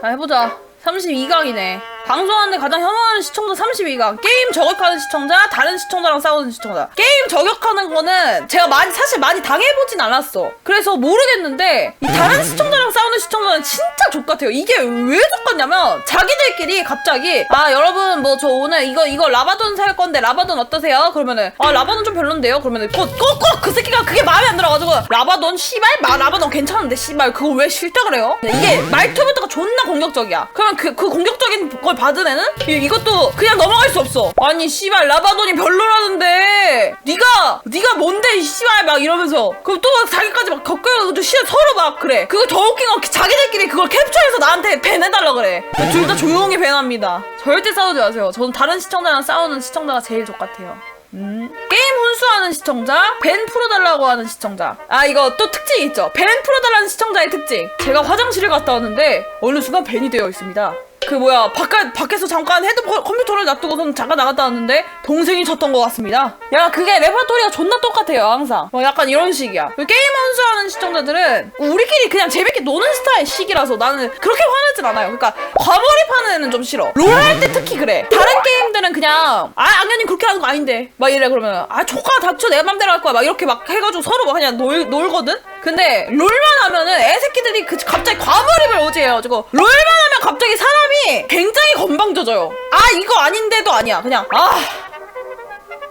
자, 해보자. 32강이네. 방송하는데 가장 혐오하는 시청자 32강. 게임 저격하는 시청자, 다른 시청자랑 싸우는 시청자. 게임 저격하는 거는 제가 많이, 사실 많이 당해보진 않았어. 그래서 모르겠는데, 이 다른 시청자랑 싸우는 시청자는 진짜 족같아요. 이게 왜 족같냐면, 자기들끼리 갑자기, 아, 여러분, 뭐, 저 오늘 이거, 이거 라바돈 살 건데, 라바돈 어떠세요? 그러면은, 아, 라바돈 좀 별론데요? 그러면은, 꼭, 꼭, 꼭! 그 새끼가 그게 마음에 안 들어가지고, 라바돈? 씨발? 마, 라바돈 괜찮은데, 씨발. 그거 왜 싫다 그래요? 이게 말투부터가 존나 공격적이야. 그러면 그, 그 공격적인 걸 받은 애는 이, 이것도 그냥 넘어갈 수 없어. 아니, 씨발, 라바돈이 별로라는데, 네가 네가 뭔데, 이 씨발, 막 이러면서. 그럼 또 자기까지 막 격겨가지고 씨 서로 막 그래. 그거 더 웃긴 건 자기들끼리 그걸 캡처해서 나한테 밴해달라 그래. 둘 다 조용히 밴합니다. 절대 싸우지 마세요. 저는 다른 시청자랑 싸우는 시청자가 제일 좋같아요. 음. 게임 혼수하는 시청자, 밴 풀어달라고 하는 시청자. 아, 이거 또 특징이 있죠. 밴 풀어달라는 시청자의 특징. 제가 화장실을 갔다 왔는데, 어느 순간 밴이 되어 있습니다. 그 뭐야, 바깥, 밖에서 잠깐 헤드폰, 컴퓨터를 놔두고선 잠깐 나갔다 왔는데, 동생이 쳤던 것 같습니다. 야, 그게 레퍼토리가 존나 똑같아요, 항상. 뭐 약간 이런 식이야. 그 게임 혼수하는 시청자들은, 우리끼리 그냥 재밌게 노는 스타일 식이라서 나는 그렇게 화나진 않아요. 그러니까, 과몰입하는 애는 좀 싫어. 롤 할 때 특히 그래. 다른 게임들은 그냥, 아, 악연님 그렇게 하는 거 아닌데. 막 이래, 그러면, 아, 조카 닥쳐, 내 맘대로 할 거야. 막 이렇게 막 해가지고 서로 막 그냥 놀, 놀거든? 근데, 롤만 하면은 애새끼들이 그, 갑자기 과몰입을 오지 해가지고, 롤만 하면 갑자기 사람이 굉장히 건방져져요. 아, 이거 아닌데도 아니야. 그냥, 아.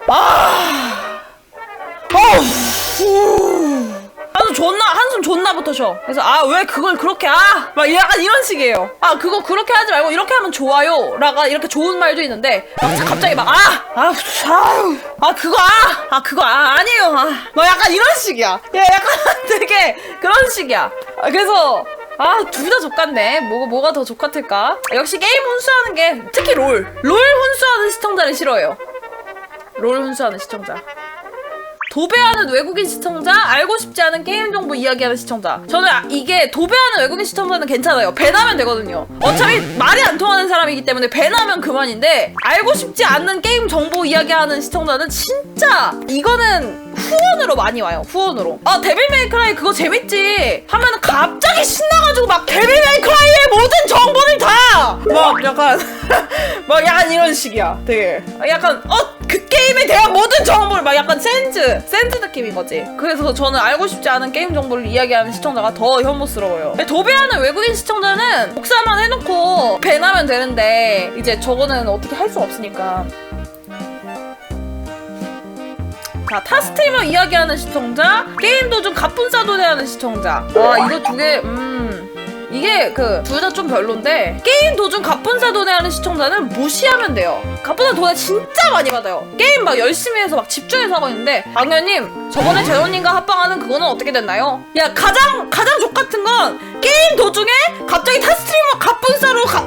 아. 어우. 존나 한숨 존나부터 쉬어. 그래서 아 왜 그걸 그렇게 아 막 약간 이런 식이에요. 아 그거 그렇게 하지 말고 이렇게 하면 좋아요 라가 이렇게 좋은 말도 있는데 막 갑자기 막 아아 아, 아우, 아 그거 아, 아 그거 아 아니에요 아뭐 약간 이런 식이야. 예 약간 되게 그런 식이야. 아, 그래서 아, 둘 다 족같네. 뭐가, 뭐가 더 족같을까? 역시 게임 혼수하는 게, 특히 롤. 롤 혼수하는 시청자를 싫어해요. 롤 혼수하는 시청자. 도배하는 외국인 시청자, 알고 싶지 않은 게임 정보 이야기하는 시청자. 저는 아- 이게 도배하는 외국인 시청자는 괜찮아요. 배나면 되거든요. 어차피 말이 안 통하는 사람이기 때문에 배나면 그만인데 알고 싶지 않는 게임 정보 이야기하는 시청자는 진짜 이거는 후원으로 많이 와요. 후원으로. 아 데빌 메이크라이 그거 재밌지. 하면은 갑자기 신나가지고 막 데빌 메이크라이의 모든 정보를 다 막 약간 막 약간 이런 식이야. 되게 약간 어 그 게임에 대한 모든 정보를 막 약간 센즈 센즈 느낌인 거지. 그래서 저는 알고 싶지 않은 게임 정보를 이야기하는 시청자가 더 혐오스러워요. 도배하는 외국인 시청자는 복사만 해놓고 배나면 되는데 이제 저거는 어떻게 할 수 없으니까. 자, 타 스트리머 이야기하는 시청자, 게임 도중 갑분싸 도내하는 시청자. 와, 이거 두 개, 음. 이게 그 둘 다 좀 별론데 게임 도중 갑분싸 도내하는 시청자는 무시하면 돼요. 갑분싸 도내 진짜 많이 받아요. 게임 막 열심히 해서 막 집중해서 하고 있는데 악녀님 저번에 재원님과 합방하는 그거는 어떻게 됐나요? 야 가장 가장 족 같은 건 게임 도중에 갑자기 타 스트리머 갑분싸로 가-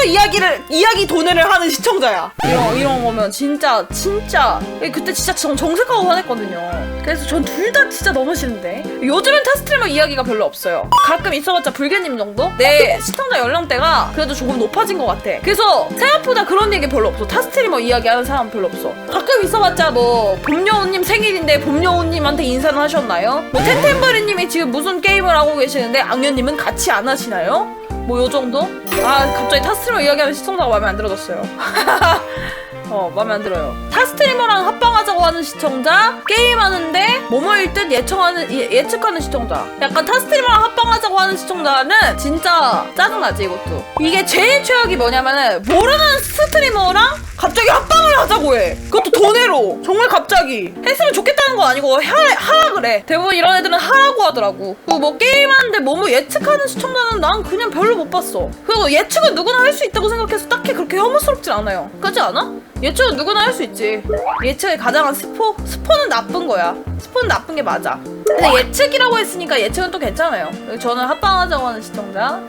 타 스트리머 이야기를 이야기 도내를 하는 시청자야. 이런 이런 거면 진짜 진짜 그때 진짜 정, 정색하고 화냈거든요. 그래서 전 둘 다 진짜 너무 싫은데 요즘은 타 스트리머 이야기가 별로 없어요. 가끔 있어봤자 불개님 정도? 내 시청자 연령대가 그래도 조금 높아진 것 같아. 그래서 생각보다 그런 얘기 별로 없어. 타 스트리머 이야기하는 사람 별로 없어. 가끔 있어봤자 뭐 봄여우님 생일인데 봄여우님한테 인사는 하셨나요? 뭐 텐텐버리님이 지금 무슨 게임을 하고 계시는데 악녀님은 같이 안 하시나요? 뭐 요 정도? 아 갑자기 타 스트리머 이야기하는 시청자가 마음에 안 들어졌어요. 어, 마음에 안 들어요. 타 스트리머랑 합방하자고 하는 시청자, 게임하는데 뭐뭐일 듯 예청하는, 예, 예측하는 시청자. 약간 타 스트리머랑 합방하자고 하는 시청자는 진짜 짜증나지, 이것도. 이게 제일 최악이 뭐냐면은, 모르는 스트리머랑 갑자기 합방을 하자고 해. 그것도 돈으로. 정말 갑자기. 했으면 좋겠다는 건 아니고, 하, 하라 그래. 대부분 이런 애들은 하라고 하더라고. 그리고 뭐 게임하는데 뭐뭐 예측하는 시청자는 난 그냥 별로 못 봤어. 그리고 예측은 누구나 할 수 있다고 생각해서 딱히 그렇게 혐오스럽진 않아요. 그렇지 않아? 예측은 누구나 할 수 있지. 예측의 가장한 스포? 스포는 나쁜 거야. 스포는 나쁜 게 맞아. 근데 예측이라고 했으니까 예측은 또 괜찮아요. 저는 합방하자고 하는 시청자.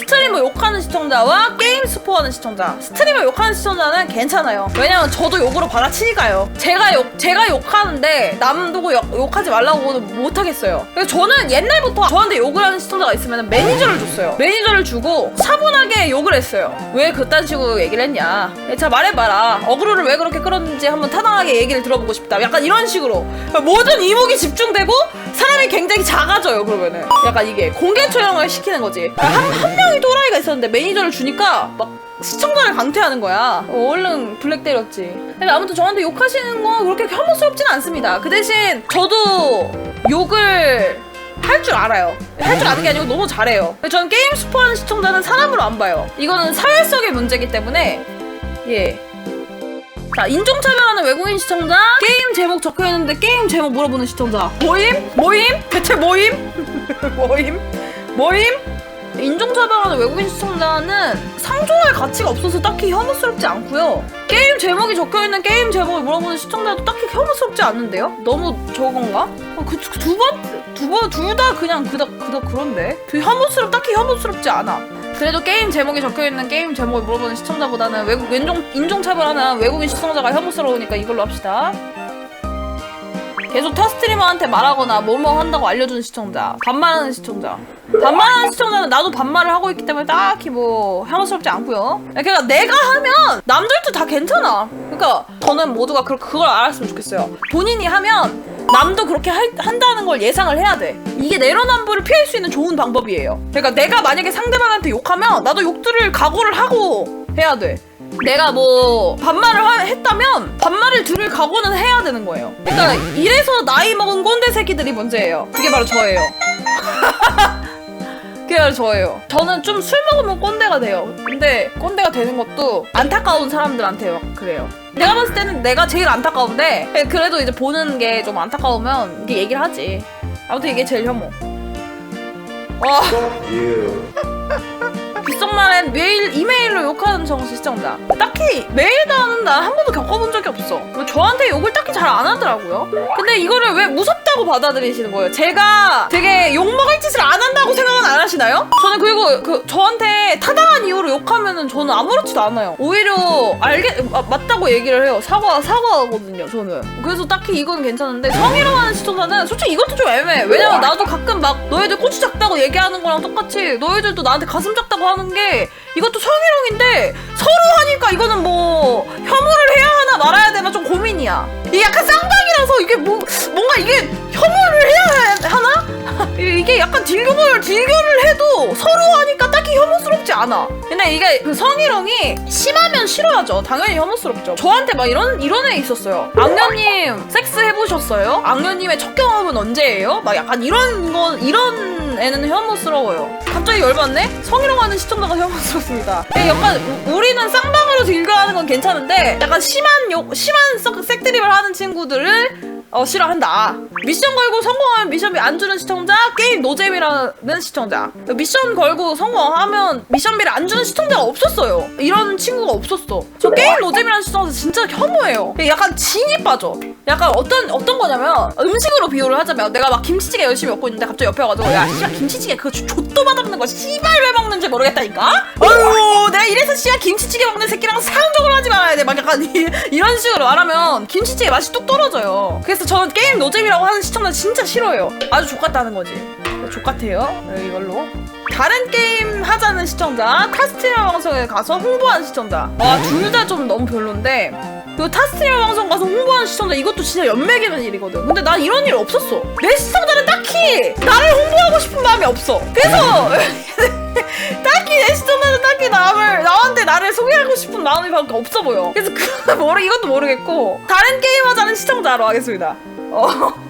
스트리머 욕하는 시청자와 게임 스포하는 시청자. 스트리머 욕하는 시청자는 괜찮아요. 왜냐면 저도 욕으로 받아치니까요. 제가 욕, 제가 욕하는데 남도 욕, 욕하지 말라고는 못하겠어요. 저는 옛날부터 저한테 욕을 하는 시청자가 있으면 매니저를 줬어요. 매니저를 주고 차분하게 욕을 했어요. 왜 그딴 식으로 얘기를 했냐. 자, 말해봐라. 어그로를 왜 그렇게 끌었는지 한번 타당하게 얘기를 들어보고 싶다. 약간 이런 식으로. 모든 이목이 집중되고 사람이 굉장히 작아져요, 그러면은. 약간 이게 공개 처형을 시키는 거지. 한, 한 명이 또라이가 있었는데 매니저를 주니까 막 시청자를 강퇴하는 거야. 어, 얼른 블랙 때렸지. 근데 아무튼 저한테 욕하시는 건 그렇게 혐오스럽진 않습니다. 그 대신 저도 욕을 할 줄 알아요. 할 줄 아는 게 아니고 너무 잘해요. 저는 게임 스포하는 시청자는 사람으로 안 봐요. 이거는 사회성의 문제이기 때문에 예. 자, 인종차별하는 외국인 시청자, 게임 제목 적혀 있는데 게임 제목 물어보는 시청자. 모임? 모임? 대체 모임? 모임? 모임? 인종차별하는 외국인 시청자는 상종할 가치가 없어서 딱히 혐오스럽지 않고요. 게임 제목이 적혀 있는 게임 제목을 물어보는 시청자도 딱히 혐오스럽지 않는데요? 너무 저건가? 어, 그두 번, 두 번, 둘 다 그냥 그닥 그닥 그런데. 그 혐오스럽 딱히 혐오스럽지 않아. 그래도 게임 제목이 적혀 있는 게임 제목을 물어보는 시청자보다는 외국 왼종 인종차별하는 외국인 시청자가 혐오스러우니까 이걸로 합시다. 계속 타 스트리머한테 말하거나 뭐뭐 한다고 알려주는 시청자 반말하는 시청자. 반말하는 시청자는 나도 반말을 하고 있기 때문에 딱히 뭐 혐오스럽지 않고요. 그러니까 내가 하면 남들도 다 괜찮아. 그러니까 저는 모두가 그, 그걸 알았으면 좋겠어요. 본인이 하면 남도 그렇게 할- 한다는 걸 예상을 해야 돼 이게 내로남불을 피할 수 있는 좋은 방법이에요 그러니까 내가 만약에 상대방한테 욕하면 나도 욕 들을 각오를 하고 해야 돼 내가 뭐 반말을 하- 했다면 반말을 들을 각오는 해야 되는 거예요. 그러니까 이래서 나이 먹은 꼰대 새끼들이 문제예요. 그게 바로 저예요. 그게 바로 저예요. 저는 좀 술 먹으면 꼰대가 돼요. 근데 꼰대가 되는 것도 안타까운 사람들한테 막 그래요. 내가 봤을 때는 내가 제일 안타까운데 그래도 이제 보는 게 좀 안타까우면 이게 얘기를 하지. 아무튼 이게 제일 혐오. 와. 귓속말엔 메일, 이메일로 욕하는 정시 시청자. 딱히 메일도 하는 날한 번도 겪어본 적이 없어. 뭐 저한테 욕을 딱히 잘 안 하더라고요. 근데 이거를 왜 무섭다고 받아들이시는 거예요? 제가 되게 욕먹을 짓을 안 한다고 생각은 안 하시나요? 저는 그리고 그 저한테 타당한 이유로 욕하면은 저는 아무렇지도 않아요. 오히려 알게 아, 맞다고 얘기를 해요. 사과 사과하거든요. 저는. 그래서 딱히 이건 괜찮은데 성희롱 하는 시청자는 솔직히 이것도 좀 애매해. 왜냐면 나도 가끔 막 너희들 고추 작다고 얘기하는 거랑 똑같이 너희들도 나한테 가슴 작다고 하는 게 이것도 성희롱인데 서로 하니까 이거는 뭐 혐오를 해야 하나 말아야 되나 좀 고민이야. 이게 약간 쌍방이라서 이게 뭐 뭔가 이게 혐오를 해야 하나? 이게 약간 딜교를 딜교를 해도 서로 하니까 딱히 혐오스럽지 않아. 근데 이게 그 성희롱이 심하면 싫어하죠. 당연히 혐오스럽죠. 저한테 막 이런 이런 애 있었어요. 악녀님 섹스 해보셨어요? 악녀님의 첫 경험은 언제예요? 막 약간 이런 거 이런 애는 혐오스러워요. 갑자기 열받네? 성희롱 하는 시청자가 혐오스럽습니다. 약간 우- 우리는 쌍방으로 딜교하는 건 괜찮은데 약간 심한 욕 심한 썩- 색드립을 하는 친구들을 어, 싫어한다. 미션 걸고 성공하면 미션비 안 주는 시청자, 게임 노잼이라는 시청자. 미션 걸고 성공하면 미션비를 안 주는 시청자가 없었어요. 이런 친구가 없었어. 저 게임 노잼이라는 시청자 진짜 혐오해요. 약간 진이 빠져. 약간 어떤 어떤 거냐면 음식으로 비유를 하자면 내가 막 김치찌개 열심히 먹고 있는데 갑자기 옆에 와가지고 야 씨야 김치찌개 그거 족도 받아먹는 거 씨발 왜 먹는지 모르겠다니까. 아유 내가 이래서 씨야 김치찌개 먹는 새끼랑 상종을 하지 말아야 돼. 막 약간 이, 이런 식으로 말하면 김치찌개 맛이 뚝 떨어져요. 그래서 저는 게임 노잼이라고 하는 시청자 진짜 싫어요. 아주 족같다는 거지. 족같아요. 네, 이걸로. 다른 게임 하자는 시청자, 타스트리머 방송에 가서 홍보하는 시청자. 와, 둘 다 좀 너무 별론데. 그 타스트리머 방송 가서 홍보하는 시청자 이것도 진짜 연맥이는 일이거든. 근데 난 이런 일 없었어. 내 시청자는 딱히 나를 홍보하고 싶은 마음이 없어. 그래서 딱히 내 시청자는 딱히 남을 나한테 나를 소개하고 싶은 마음이 밖에 없어 보여. 그래서 그 모르 이것도 모르겠고 다른 게임 하자는 시청자로 하겠습니다. 어.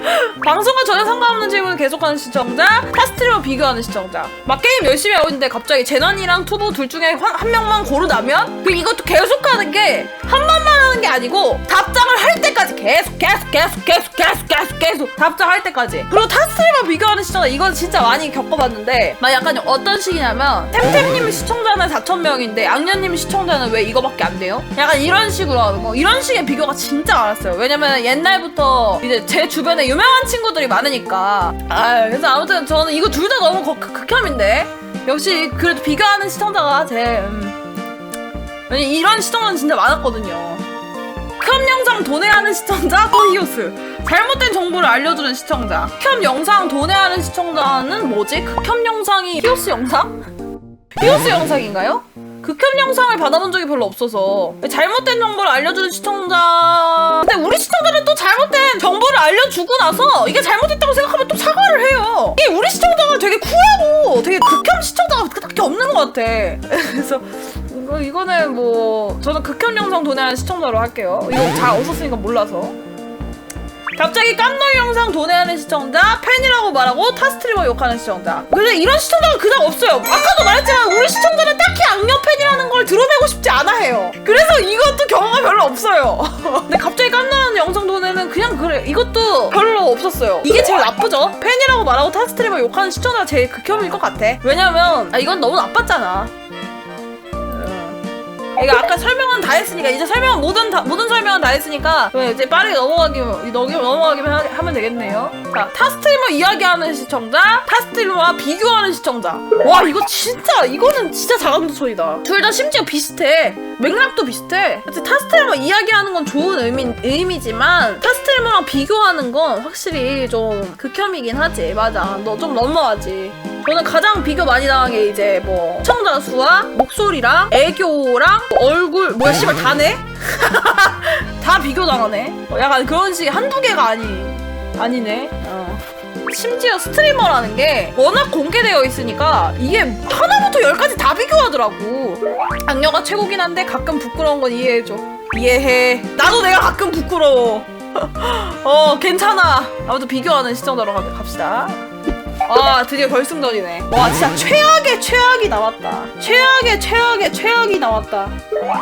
방송과 전혀 상관없는 질문을 계속하는 시청자, 타스트리머 비교하는 시청자. 막 게임 열심히 하고 있는데 갑자기 재난이랑 투보 둘 중에 한, 한 명만 고르다면 그 이것도 계속하는 게한 번만 하는 게 아니고 답장을 할 때까지 계속 계속 계속 계속 계속 계속 계속 답장할 때까지. 그리고 타스트리머 비교하는 시청자 이건 진짜 많이 겪어봤는데 막 약간 어떤 식이냐면 템템님 시청자는 4천 명인데 악녀님 시청자는 왜 이거밖에 안 돼요? 약간 이런 식으로 하는 거. 이런 식의 비교가 진짜 많았어요. 왜냐면 옛날부터 이제 제 주변에 유명한 친구들이 많으니까. 아 그래서 아무튼 저는 이거 둘 다 너무 극- 극혐인데 역시 그래도 비교하는 시청자가 제 음. 왜냐 이런 시청자는 진짜 많았거든요. 극혐 영상 도내하는 시청자 허히오스 잘못된 정보를 알려주는 시청자 극혐 영상 도내하는 시청자는 뭐지? 극혐 영상이 히오스 영상? 히오스 영상인가요? 극혐 영상을 받아본 적이 별로 없어서 잘못된 정보를 알려주는 시청자 근데 우리 시청자는 또 잘못된 정보를 알려주고 나서 이게 잘못됐다고 생각하면 또 사과를 해요 이게 우리 시청자가 되게 쿨하고 되게 극혐 시청자가 딱히 없는 것 같아 그래서 이거, 이거는 뭐 저는 극혐 영상 도내하는 시청자로 할게요 이거 잘 없었으니까 몰라서 갑자기 깜놀 영상 도내하는 시청자, 팬이라고 말하고 타스트리머 욕하는 시청자. 근데 이런 시청자가 그닥 없어요. 아까도 말했지만 우리 시청자는 딱히 악녀 팬이라는 걸 드러내고 싶지 않아 해요. 그래서 이것도 경우가 별로 없어요. 근데 갑자기 깜놀하는 영상 도내는 그냥 그래. 이것도 별로 없었어요. 이게 제일 나쁘죠? 팬이라고 말하고 타스트리머 욕하는 시청자가 제일 극혐일 것 같아. 왜냐면 아, 이건 너무 나빴잖아. 이거 아까 설명은 다 했으니까 이제 설명은 모든 다, 모든 설명은 다 했으니까 네, 이제 빠르게 넘어가기 넘기 넘어가기만 하, 하면 되겠네요. 자, 타스트리머 이야기하는 시청자, 타스트리머와 비교하는 시청자. 와 이거 진짜 이거는 진짜 자강도천이다. 둘 다 심지어 비슷해. 맥락도 비슷해. 타스트리머 이야기하는 건 좋은 의미, 의미지만 타스트리머랑 비교하는 건 확실히 좀 극혐이긴 하지. 맞아. 너좀 너무하지. 저는 가장 비교 많이 당한 게 이제 뭐 시청자 수와 목소리랑 애교랑 얼굴 뭐야 씨발 다네? 다 비교 당하네. 어, 약간 그런 식의 한두 개가 아니 아니네. 어. 심지어 스트리머라는 게 워낙 공개되어 있으니까 이게 하나부터 열까지 다 비교하더라고. 악녀가 최고긴 한데 가끔 부끄러운 건 이해해줘. 이해해. 나도 내가 가끔 부끄러워. 어 괜찮아. 아무튼 비교하는 시청자로 가- 갑시다. 아 드디어 결승전이네. 와 진짜 최악의 최악이 나왔다. 최악의 최악의 최악이 나왔다.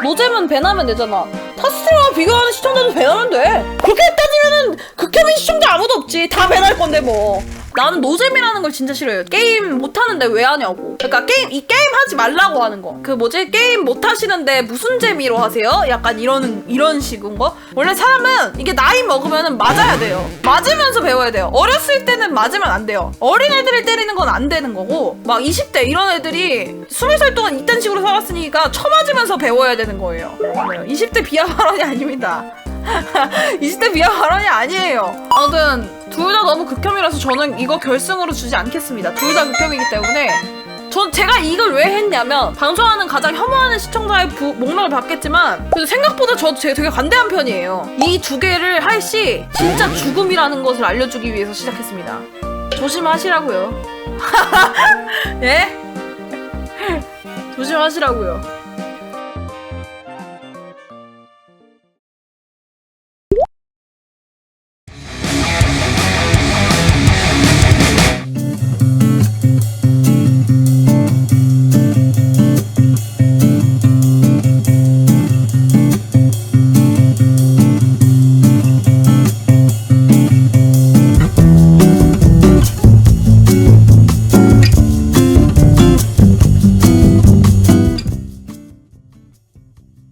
노잼은 배나면 되잖아. 타스트랑 비교하는 시청자도 배나면 돼. 그렇게 따지면은 극혐인 시청자 아무도 없지. 다 배날 건데 뭐 나는 노잼이라는 걸 진짜 싫어해요. 게임 못 하는데 왜 하냐고. 그러니까 게임 이 게임 하지 말라고 하는 거 그 뭐지? 게임 못 하시는데 무슨 재미로 하세요? 약간 이런 이런 식인 거? 원래 사람은 이게 나이 먹으면은 맞아야 돼요. 맞으면서 배워야 돼요. 어렸을 때는 맞으면 안 돼요. 어린 애들을 때리는 건 안 되는 거고 막 20대 이런 애들이 20살 동안 이딴 식으로 살았으니까 쳐맞으면서 배워야 되는 거예요. 20대 비하 발언이 아닙니다 20대 비하 발언이 아니에요. 아무튼 둘 다 너무 극혐이라서 저는 이거 결승으로 주지 않겠습니다. 둘 다 극혐이기 때문에 전 제가 이걸 왜 했냐면 방송하는 가장 혐오하는 시청자의 부- 목록을 받겠지만 그래도 생각보다 저도 되게 관대한 편이에요. 이 두 개를 할 시 진짜 죽음이라는 것을 알려주기 위해서 시작했습니다. 조심하시라고요. 예? 조심하시라고요.